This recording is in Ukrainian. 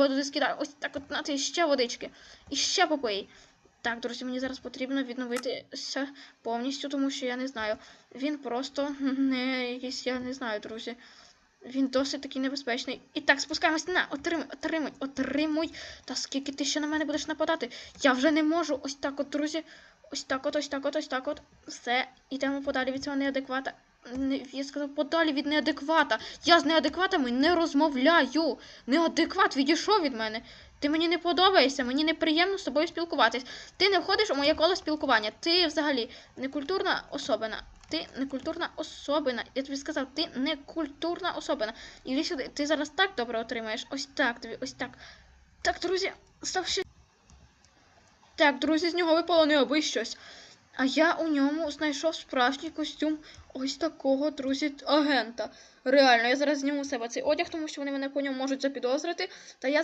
бомба туди скидаю. Ось так от на ти ще водички. І ще попий. Так, друзі, мені зараз потрібно відновитися повністю, тому що я не знаю. Він просто не якийсь, я не знаю, друзі. Він досить такий небезпечний. І так, спускаємось на, отримуй, отримуй, отримуй. Та скільки ти ще на мене будеш нападати? Я вже не можу. Ось так от, друзі. Ось так от, ось так от, ось так от. Все, ідемо подалі від цього неадеквата. Я сказав, подалі від неадеквата. Я з неадекватами не розмовляю. Неадекват відійшов від мене. Ти мені не подобаєшся, мені неприємно з тобою спілкуватись. Ти не входиш у моє коло спілкування. Ти взагалі некультурна особина. Ти некультурна особина. Я тобі сказав, ти некультурна особина. Іди сюди, ти зараз так добре отримаєш. Ось так тобі, ось так. Так, друзі, став ще. Так, друзі, з нього випало не аби щось. А я у ньому знайшов справжній костюм ось такого, друзі, агента. Реально, я зараз зніму себе цей одяг, тому що вони мене по ньому можуть запідозрити. Та я